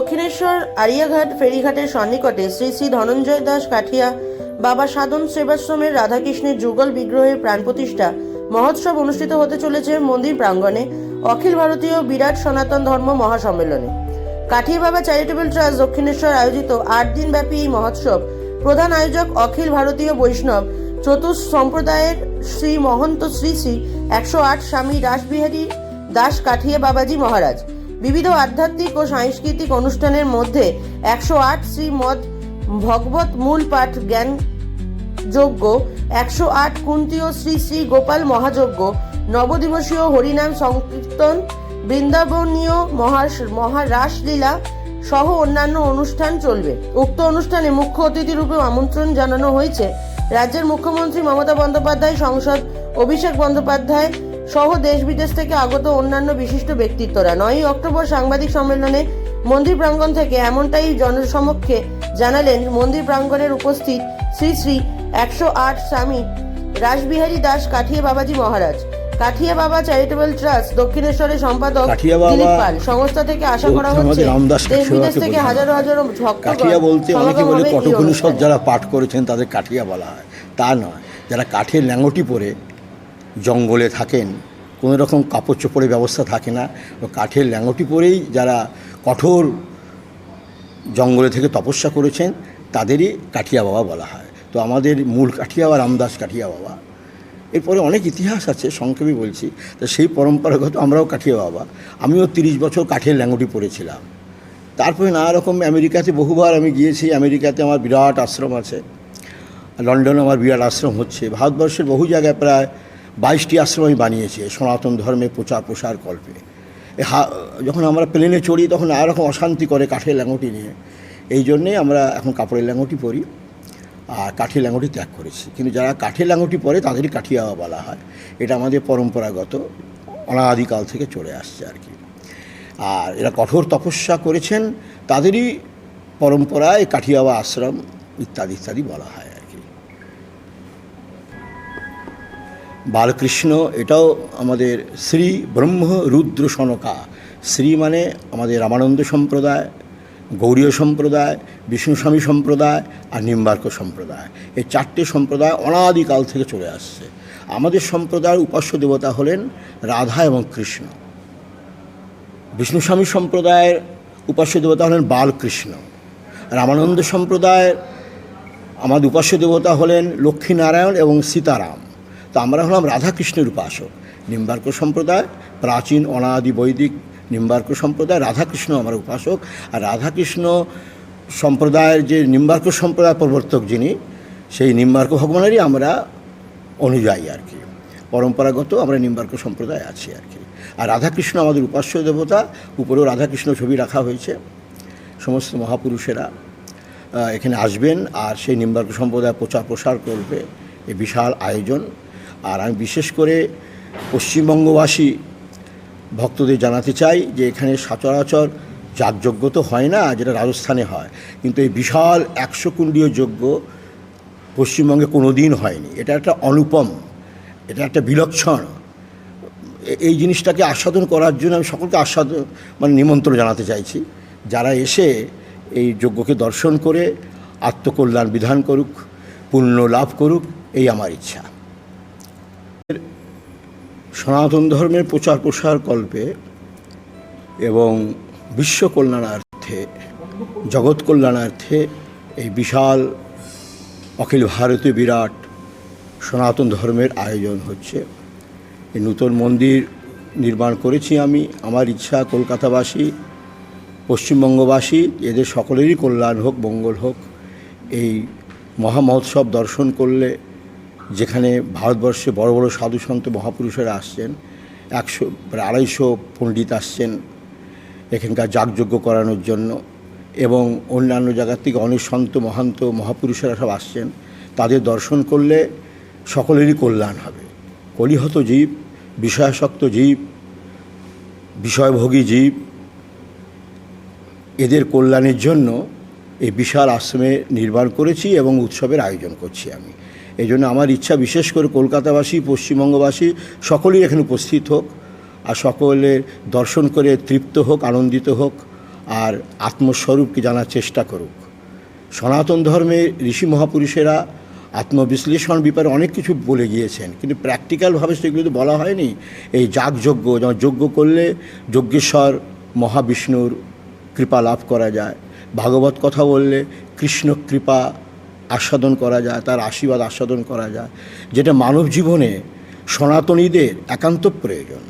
দক্ষিণেশ্বর আরিয়াঘাট ফেরিঘাটের সন্নিকটে শ্রী শ্রী ধনঞ্জয় দাস কাঠিয়া, বাবা সাধন সেবাশ্রমের রাধাকৃষ্ণের যুগল বিগ্রহের প্রাণ প্রতিষ্ঠা মহোৎসব অনুষ্ঠিত হতে চলেছে মন্দির প্রাঙ্গণে, অখিল ভারতীয় বিরাট সনাতন ধর্ম মহাসম্মেলনে। কাঠিয়া বাবা চ্যারিটেবল ট্রাস্ট দক্ষিণেশ্বর আয়োজিত আট দিনব্যাপী এই মহোৎসব প্রধান আয়োজক অখিল ভারতীয় বৈষ্ণব চতুর্থ সম্প্রদায়ের শ্রী মহন্ত শ্রী শ্রী একশো আট স্বামী রাসবিহারী দাস কাঠিয়া বাবাজি মহারাজ। বিবিধ আধ্যাত্মিক ও সাংস্কৃতিক অনুষ্ঠানের মধ্যে একশো আট শ্রীমদ ভগবত মূল পাঠ জ্ঞান যজ্ঞ একশো আট কুন্তীয় শ্রী শ্রী গোপাল মহাযজ্ঞ, নবদিবসীয় হরিনাম সংকীর্তন, বৃন্দাবনীয় মহা মহারাসলীলা সহ অন্যান্য অনুষ্ঠান চলবে। উক্ত অনুষ্ঠানে মুখ্য অতিথি রূপে আমন্ত্রণ জানানো হয়েছে রাজ্যের মুখ্যমন্ত্রী মমতা বন্দ্যোপাধ্যায়, সংসদ অভিষেক বন্দ্যোপাধ্যায় সহ দেশ বিদেশ থেকে আগত অন্যান্য বিশিষ্ট ব্যক্তিত্বরা। নয়ই অক্টোবর সাংবাদিক সম্মেলনে মন্দির প্রাঙ্গণ থেকে এমনটাই জনসমক্ষে জানালেন মন্দির প্রাঙ্গণের উপস্থিত শ্রী শ্রী একশো আট স্বামী রাসবিহারী দাস কাঠিয়া বাবাজি মহারাজ। কাঠিয়া বাবা চ্যারিটেবল ট্রাস্ট দক্ষিণেশ্বরের সম্পাদক দিলীপ পাল। সংস্থা থেকে আশা করা হচ্ছে দেশ বিদেশ থেকে হাজারো হাজারো কাঠিয়া বলতে অনেকে বলে কটকনুষদ যারা পাঠ করেছেন তাদের কাঠিয়া বলা হয়। তা নয়। যারা কাঠের ল্যাঙ্গটি পরে জঙ্গলে থাকেন, কোনো রকম কাপড় চোপড়ের ব্যবস্থা থাকে না কাঠের ল্যাঙ্গটি পরেই যারা কঠোর জঙ্গলে থেকে তপস্যা করেছেন, তাদেরই কাঠিয়া বাবা বলা হয়। তো আমাদের মূল কাঠিয়া বা রামদাস কাঠিয়া বাবা। এরপরে অনেক ইতিহাস আছে, সংক্ষেপে বলছি। তো সেই পরম্পরাগত আমরাও কাঠিয়া বাবা। আমিও তিরিশ বছর কাঠের ল্যাঙ্গটি পরেছিলাম। তারপরে নানা রকম আমেরিকাতে বহুবার আমি গিয়েছি, আমেরিকাতে আমার বিরাট আশ্রম আছে। লন্ডনে আমার বিরাট আশ্রম হচ্ছে। ভারতবর্ষের বহু জায়গায় প্রায় বাইশটি আশ্রম আমি বানিয়েছি, সনাতন ধর্মে প্রচার প্রসার কল্পে। হা- যখন আমরা প্লেনে চড়ি, তখন নানা রকম অশান্তি করে কাঠের ল্যাঙ্গটি নিয়ে। এই জন্যেই আমরা এখন কাপড়ের ল্যাঙ্গটি পরি আর কাঠের ল্যাঙ্গটি ত্যাগ করেছি। কিন্তু যারা কাঠের ল্যাঙ্গটি পরে, তাদেরই কাঠিয়া বলা হয়। এটা আমাদের পরম্পরাগত, অনাদিকাল থেকে চলে আসছে আর কি। আর এরা কঠোর তপস্যা করেছেন, তাদেরই পরম্পরায় কাঠিয়াওয়া আশ্রম ইত্যাদি ইত্যাদি বলা হয়। বালকৃষ্ণ, এটাও আমাদের শ্রী ব্রহ্ম রুদ্র সনকা। শ্রী মানে আমাদের রামানন্দ সম্প্রদায়, গৌরীয় সম্প্রদায়, বিষ্ণুস্বামী সম্প্রদায় আর নিম্বার্ক সম্প্রদায়। এই চারটে সম্প্রদায় অনাদিকাল থেকে চলে আসছে। আমাদের সম্প্রদায়ের উপাস্য দেবতা হলেন রাধা এবং কৃষ্ণ। বিষ্ণুস্বামী সম্প্রদায়ের উপাস্য দেবতা হলেন বালকৃষ্ণ। রামানন্দ সম্প্রদায়ের আমাদের উপাস্য দেবতা হলেন লক্ষ্মীনারায়ণ এবং সীতারাম। তো আমরা হলাম রাধাকৃষ্ণের উপাসক। নিম্বার্ক সম্প্রদায়, প্রাচীন, অনাদি, বৈদিক নিম্বার্ক সম্প্রদায়, রাধাকৃষ্ণ আমার উপাসক। আর রাধাকৃষ্ণ সম্প্রদায়ের যে নিম্বার্ক সম্প্রদায় প্রবর্তক যিনি, সেই নিম্বার্ক ভগবানেরই আমরা অনুযায়ী আর কি। পরম্পরাগত আমরা নিম্বার্ক সম্প্রদায় আছি আর কি। আর রাধাকৃষ্ণ আমাদের উপাস্য দেবতা, উপরেও রাধাকৃষ্ণ ছবি রাখা হয়েছে। সমস্ত মহাপুরুষেরা এখানে আসবেন আর সেই নিম্বার্ক সম্প্রদায় প্রচার প্রসার করবে। এই বিশাল আয়োজন। আর আমি বিশেষ করে পশ্চিমবঙ্গবাসী ভক্তদের জানাতে চাই যে এখানে সচরাচর যাগযজ্ঞ তো হয় না, যেটা রাজস্থানে হয়। কিন্তু এই বিশাল একশো কুণ্ডীয় যজ্ঞ পশ্চিমবঙ্গে কোনো দিন হয়নি। এটা একটা অনুপম, এটা একটা বিলক্ষণ। এই জিনিসটাকে আস্বাদন করার জন্য আমি সকলকে আস্বাদন মানে নিমন্ত্রণ জানাতে চাইছি। যারা এসে এই যজ্ঞকে দর্শন করে আত্মকল্যাণ বিধান করুক, পুণ্য লাভ করুক, এই আমার ইচ্ছা। সনাতন ধর্মের প্রচার প্রসার কল্পে এবং বিশ্ব কল্যাণার্থে, জগৎ কল্যাণার্থে এই বিশাল অখিল ভারতীয় বিরাট সনাতন ধর্মের আয়োজন হচ্ছে। এই নূতন মন্দির নির্মাণ করেছি আমি, আমার ইচ্ছা কলকাতাবাসী, পশ্চিমবঙ্গবাসী, এদের সকলেরই কল্যাণ হোক, মঙ্গল হোক, এই মহা মহোৎসব দর্শন করলে যেখানে ভারতবর্ষে বড় বড় সাধু সন্ত মহাপুরুষেরা আসছেন, একশো, প্রায় আড়াইশো পণ্ডিত আসছেন এখানকার যাগযজ্ঞ করানোর জন্য এবং অন্যান্য জায়গার থেকে অনেক সন্ত, মহান্ত মহাপুরুষেরা সব আসছেন। তাদের দর্শন করলে সকলেরই কল্যাণ হবে। কলিহত জীব, বিষয়াসক্ত জীব, বিষয়ভোগী জীব, এদের কল্যাণের জন্য এই বিশাল আশ্রমে নির্মাণ করেছি এবং উৎসবের আয়োজন করছি আমি। এই জন্য আমার ইচ্ছা বিশেষ করে কলকাতাবাসী, পশ্চিমবঙ্গবাসী সকলেই এখানে উপস্থিত হোক আর সকলের দর্শন করে তৃপ্ত হোক, আনন্দিত হোক আর আত্মস্বরূপকে জানার চেষ্টা করুক। সনাতন ধর্মে ঋষি মহাপুরুষেরা আত্মবিশ্লেষণ ব্যাপারে অনেক কিছু বলে গিয়েছেন, কিন্তু প্র্যাকটিক্যালভাবে সেগুলো তো বলা হয়নি। এই যাগযজ্ঞ, যেমন যজ্ঞ করলে যজ্ঞেশ্বর মহাবিষ্ণুর কৃপা লাভ করা যায়। ভাগবত কথা বললে কৃষ্ণ কৃপা আস্বাদন করা যায়, তার আশীর্বাদ আস্বাদন করা যায়। যেটা মানব জীবনে সনাতনীদের একান্ত প্রয়োজন।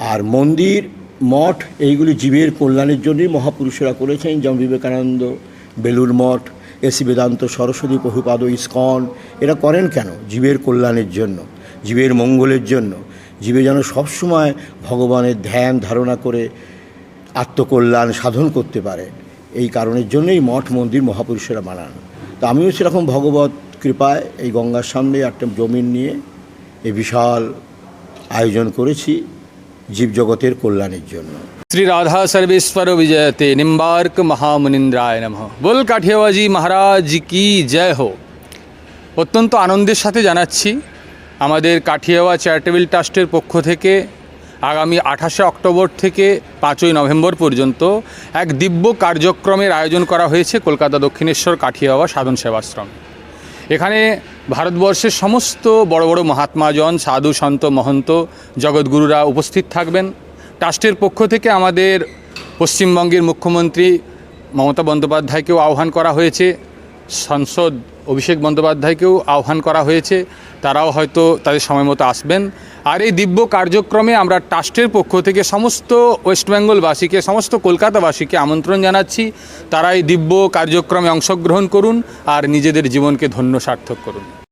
আর মন্দির, মঠ, এইগুলি জীবের কল্যাণের জন্যই মহাপুরুষেরা করেছেন, যেমন বিবেকানন্দ বেলুর মঠ এসি বেদান্ত, সরস্বতী, প্রভুপাদ, ইস্কন, এরা করেন কেন? জীবের কল্যাণের জন্য, জীবের মঙ্গলের জন্য। জীবে যেন সবসময় ভগবানের ধ্যান ধারণা করে আত্মকল্যাণ সাধন করতে পারে। এই কারণের জন্যই মঠ মন্দির মহাপুরুষেরা বানান। তো আমিও সেরকম ভগবত কৃপায় এই গঙ্গার সামনে একটা জমিন নিয়ে এই বিশাল আয়োজন করেছি জীবজগতের কল্যাণের জন্য। শ্রী রাধা সর্বেশ্বর বিজয়তে নিম্বার্ক মহামুনিন্দ্রায় নম। বল কাঠিয়াবাজি মহারাজ কি জয় হো। অত্যন্ত আনন্দের সাথে জানাচ্ছি, আমাদের কাঠিয়াওয়া চ্যারিটেবল ট্রাস্টের পক্ষ থেকে আগামী আঠাশে অক্টোবর থেকে পাঁচই নভেম্বর পর্যন্ত এক দিব্য কার্যক্রমের আয়োজন করা হয়েছে কলকাতা দক্ষিণেশ্বর কাঠিয়াওয়া সাধন সেবাশ্রম। এখানে ভারতবর্ষের সমস্ত বড় বড় মহাত্মাজন, সাধু সন্ত, মহন্ত, জগৎগুরুরা উপস্থিত থাকবেন। ট্রাস্টের পক্ষ থেকে আমাদের পশ্চিমবঙ্গের মুখ্যমন্ত্রী মমতা বন্দ্যোপাধ্যায়কেও আহ্বান করা হয়েছে। সাংসদ অভিষেক বন্দ্যোপাধ্যায়কেও আহ্বান করা হয়েছে। তারাও হয়তো তাদের সময় মতো আসবেন। আর এই দিব্য কার্যক্রমে আমরা ট্রাস্টের পক্ষ থেকে সমস্ত ওয়েস্টবেঙ্গলবাসীকে সমস্ত কলকাতাবাসীকে আমন্ত্রণ জানাচ্ছি। তারা এই দিব্য কার্যক্রমে অংশগ্রহণ করুন আর নিজেদের জীবনকে ধন্য সার্থক করুন।